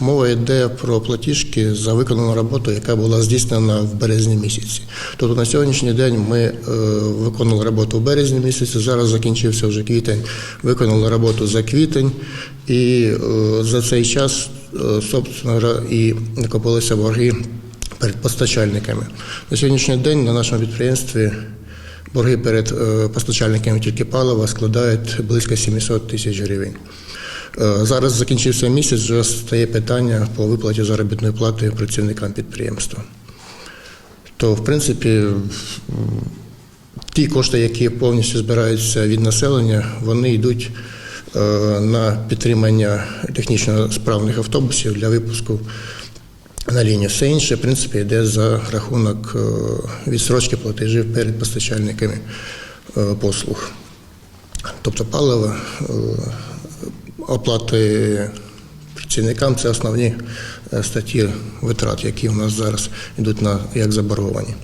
мова йде про платіжки за виконану роботу, яка була здійснена в березні місяці. Тобто на сьогоднішній день ми е, виконали роботу в березні місяці. Зараз закінчився вже квітень. Виконали роботу за квітень, і е, за цей час е, собственно і накопилися борги перед постачальниками. На сьогоднішній день на нашому підприємстві борги перед постачальниками тільки палива складають близько 700 тисяч гривень. Е, Зараз закінчився місяць, вже стає питання по виплаті заробітної плати працівникам підприємства. То, в принципі, ті кошти, які повністю збираються від населення, вони йдуть е, на підтримання технічно справних автобусів для випуску на лінію. Все інше, в принципі, йде за рахунок е, відсрочки платежів перед постачальниками послуг. Тобто паливо, оплати працівникам це основні е, статті витрат, які у нас зараз йдуть на як заборговані.